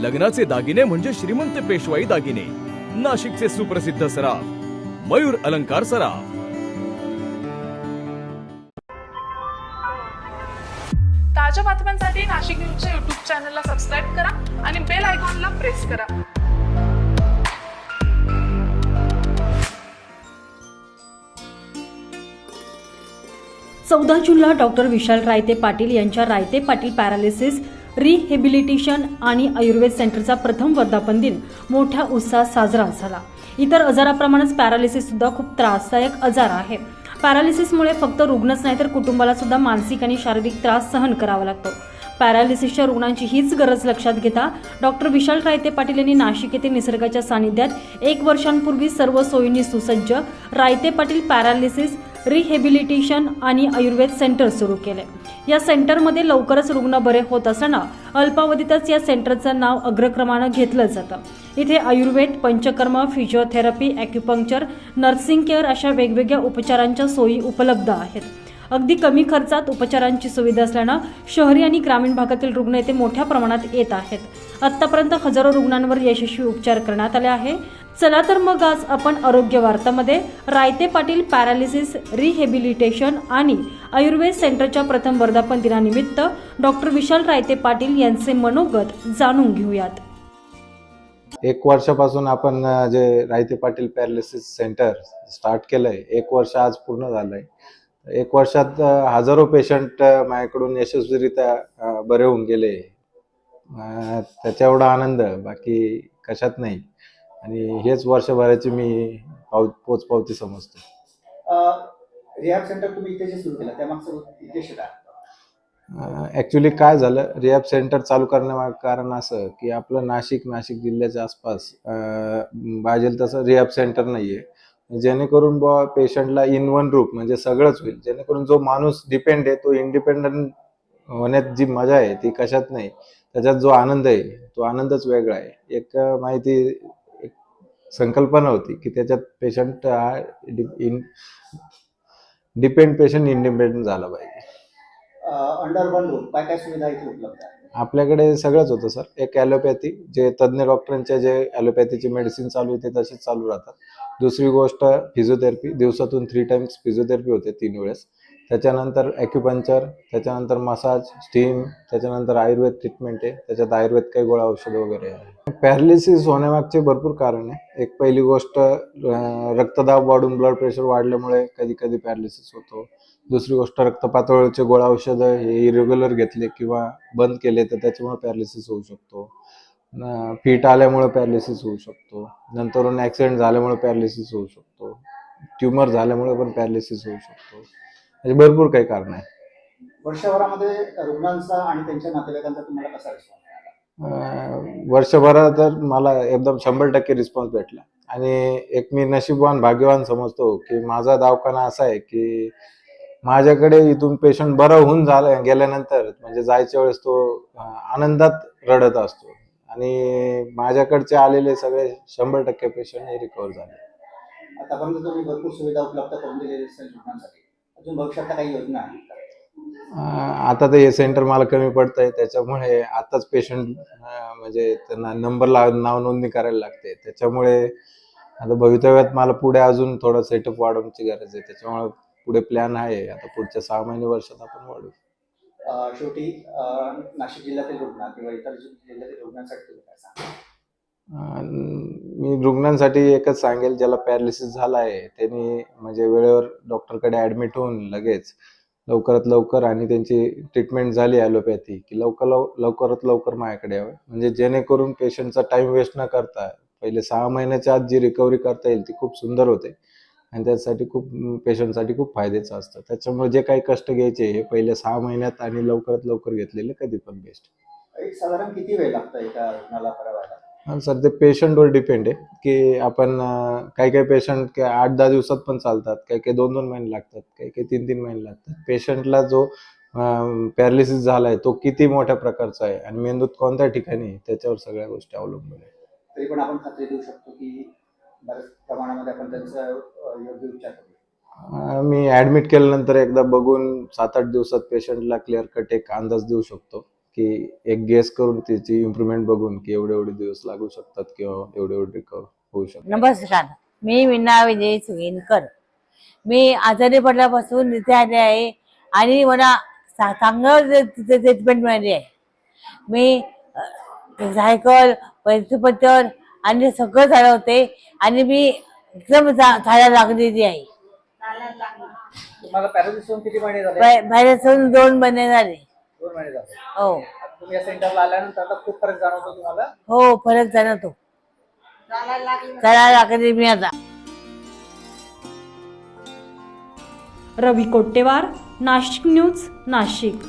लग्नाचे दागिने म्हणजे श्रीमंत पेशवाई दागिने. नाशिकचे सुप्रसिद्ध सराफ मयूर अलंकार सराफ. ताज्या बातम्यांसाठी नाशिक न्यूजच्या युट्यूब चॅनलला सबस्क्राईब करा आणि बेल आयकॉनला प्रेस करा. चौदा जूनला डॉक्टर विशाल रायते पाटील यांच्या रायते पाटील पॅरालिसिस रिहेबिलिटेशन आणि आयुर्वेद सेंटरचा प्रथम वर्धापन दिन मोठ्या उत्साहात साजरा झाला. इतर आजाराप्रमाणेच पॅरालिसिस सुद्धा खूप त्रासदायक आजार आहे. पॅरालिसिसमुळे फक्त रुग्णच नाही तर कुटुंबाला सुद्धा मानसिक आणि शारीरिक त्रास सहन करावा लागतो. पॅरालिसिसच्या रुग्णांची हीच गरज लक्षात घेता डॉक्टर विशाल रायते पाटील यांनी नाशिक येथे निसर्गाच्या सानिध्यात एक वर्षांपूर्वी सर्व सोयींनी सुसज्ज रायते पाटील पॅरालिसिस रिहेबिलिटेशन आणि आयुर्वेद सेंटर सुरू केले. या सेंटरमध्ये लवकरच रुग्ण बरे होत असताना अल्पावधीतच या सेंटरचं नाव अग्रक्रमानं घेतलं जातं. इथे Ayurveda Panchakarma physiotherapy acupuncture nursing care अशा वेगवेगळ्या उपचारांच्या सोयी उपलब्ध आहेत. अगदी कमी खर्चात उपचारांची सुविधा असल्यानं शहरी आणि ग्रामीण भागातील रुग्ण येथे मोठ्या प्रमाणात येत आहेत. आतापर्यंत हजारो रुग्णांवर यशस्वी उपचार करण्यात आले आहे. चला तर मग आज आपण आरोग्य वार्तामध्ये रायते पाटील पॅरालिसिस रिहेबिलिटेशन आणि आयुर्वेद सेंटरच्या प्रथम वर्धापन दिनानिमित्त डॉक्टर विशाल रायते पाटील यांचे मनोगत जाणून घेऊयात. एक वर्षापासून आपण जे रायते पाटील पॅरालिसिस सेंटर स्टार्ट केलंय एक वर्ष आज पूर्ण झालंय. एक वर्षात हजारो पेशंट माझ्याकडून यशस्वीरित्या बरे होऊन गेले. त्याच्या एवढा आनंद बाकी कशात नाही. आणि हेच वर्षभराची मी पाव पोचपावती समजतो. रिहॅब सेंटर तुम्ही इथे सुरू केलं त्यामागचं काय ॲक्च्युली काय झालं रिहॅब सेंटर चालू करण्यामागं कारण असं की आपलं नाशिक नाशिक जिल्ह्याच्या आसपास पाहिजे तसं रिहॅब सेंटर नाही आहे जेणेकरून बुवा पेशंटला इन वन रूप म्हणजे सगळंच होईल. जेणेकरून जो माणूस डिपेंड आहे तो इंडिपेंडंट होण्यात जी मजा आहे ती कशात नाही त्याच्यात जो आनंद आहे तो आनंदच वेगळा आहे. एक माहिती एक संकल्पना होती की त्याच्यात पेशंट हा इन डिपेंड पेशंट इंडिपेंडंट झाला पाहिजे. अंडर वन रूम काय काय सुविधा इथे उपलब्ध आहे आपल्याकडे सगळंच होतं सर. एक ॲलोपॅथी जे तज्ज्ञ डॉक्टरांच्या जे ॲलोपॅथीची मेडिसिन चालू आहे ते तसेच चालू राहतात. दुसरी गोष्ट फिजिओथेरपी दिवसातून थ्री टाइम्स फिजिओथेरपी होते तीन वेळेस. त्याच्यानंतर ॲक्युपंचर त्याच्यानंतर मसाज स्टीम त्याच्यानंतर आयुर्वेद ट्रीटमेंट आहे. त्याच्यात आयुर्वेद काही गोळा औषधं वगैरे आहे. पॅरालिसिस होण्यामागचे भरपूर कारण आहे. एक पहिली गोष्ट रक्तदाब वाढून ब्लड प्रेशर वाढल्यामुळे कधी कधी पॅरालिसिस होतो. दुसरी गोष्ट रक्तपातळीचे गोळा औषधं हे इरेग्युलर घेतले किंवा बंद केले तर त्याच्यामुळे पॅरालिसिस होऊ शकतो. फीट आल्यामुळे पॅरालिसिस होऊ शकतो. नंतरून ॲक्सिडेंट झाल्यामुळे पॅरालिसिस होऊ शकतो. ट्युमर झाल्यामुळे पण पॅरालिसिस होऊ शकतो. म्हणजे भरपूर काही कारण आहे वर्षभरामध्ये रुग्णांचा आणि त्यांच्या नातेवाईकांचा तुम्हाला कसा रिस्पॉन्स वर्षभरात तर मला एकदम शंभर टक्के रिस्पॉन्स भेटला. आणि एक मी नशीबवान भाग्यवान समजतो की माझा दवाखाना असा आहे की माझ्याकडे इथून पेशंट बरं होऊन झालं गेल्यानंतर म्हणजे जायच्या वेळेस तो आनंदात रडत असतो. आणि माझ्याकडचे आलेले सगळे शंभर टक्के पेशंट हे रिकवर झाले. आतापर्यंत तुम्ही भरपूर सुविधा उपलब्ध करून दिलेली असेल रुग्णांसाठी अजून भविष्यात काही योजना आहे अं, आता तर हे सेंटर मला कमी पडतंय त्याच्यामुळे आताच पेशंट म्हणजे त्यांना नंबर ला नाव नोंदणी करायला लागते. त्याच्यामुळे आता भवितव्यात मला पुढे अजून थोडं सेटअप वाढवण्याची गरज आहे. त्याच्यामुळे पुढे प्लॅन आहे. आता पुढच्या सहा महिने वर्षात आपण वाढू शेवटी नाशिक जिल्ह्यातील रुग्ण किंवा इतर जिल्ह्यातील रुग्णांसाठी तुम्ही काय सांगा मी रुग्णांसाठी एकच सांगेल ज्याला पॅरालिसिस झाला आहे त्यांनी म्हणजे वेळेवर डॉक्टरकडे ॲडमिट होऊन लगेच लवकरात लवकर आणि त्यांची ट्रीटमेंट झाली ॲलोपॅथी की लवकर लव लवकरात लवकर माझ्याकडे यावं. म्हणजे जेणेकरून पेशंटचा टाइम वेस्ट न करता पहिले सहा महिन्याच्या आत जी रिकव्हरी करता येईल ती खूप सुंदर होते. आणि त्यासाठी खूप पेशंटसाठी खूप फायद्याचं असतं. त्याच्यामुळे जे काही कष्ट घ्यायचे हे पहिले सहा महिन्यात आणि लवकरात लवकर घेतलेले कधी पण बेस्ट एक साधारण किती वेळ लागतो एका रुग्णाला बरं व्हायला हा सर ते पेशंटवर डिपेंड आहे की आपण अं, काही काही पेशंट आठ दहा दिवसात पण चालतात काही काही दोन दोन महिने लागतात काही काही तीन तीन महिने लागतात. पेशंटला जो पॅरालिसिस झालाय तो किती मोठ्या प्रकारचा आहे आणि मेंदूत कोणत्या ठिकाणी आहे, त्याच्यावर सगळ्या गोष्टी अवलंबून आहे तरी पण आपण खात्री देऊ शकतो की बऱ्याच प्रमाणामध्ये आपण त्यांचा मी ऍडमिट केल्यानंतर एकदा बघून सात आठ दिवसात पेशंटला क्लिअर कट एक अंदाज देऊ शकतो की एक गेस करून त्याची इम्प्रुव्हमेंट बघून की एवढे एवढे दिवस लागू शकतात किंवा एवढे एवढे रिकवर होऊ शकतात. नमस्कार. मी विना विजय सुगेनकर. मी आजारी पडल्यापासून इथे आले आहे आणि मला चांगलं तिथे ट्रीटमेंट मिळाली आहे. मी सायकल सायकल पैसेपत्र आणि सगळं झालं होते आणि मी एकदम झाडा लागलेली आहे. तुम्हाला पॅरालिसिस होऊन किती महिने झाले? बाहेर बाहेर दोन महिने झाले. दोन महिने झाले. हो. आता तुम्ही या सेंटरला आल्यानंतर आता खूप फरक जाणवतो तुम्हाला? हो फरक जाणवतो. चला लागली मी आता. रवी कोट्टेवार नाशिक न्यूज नाशिक.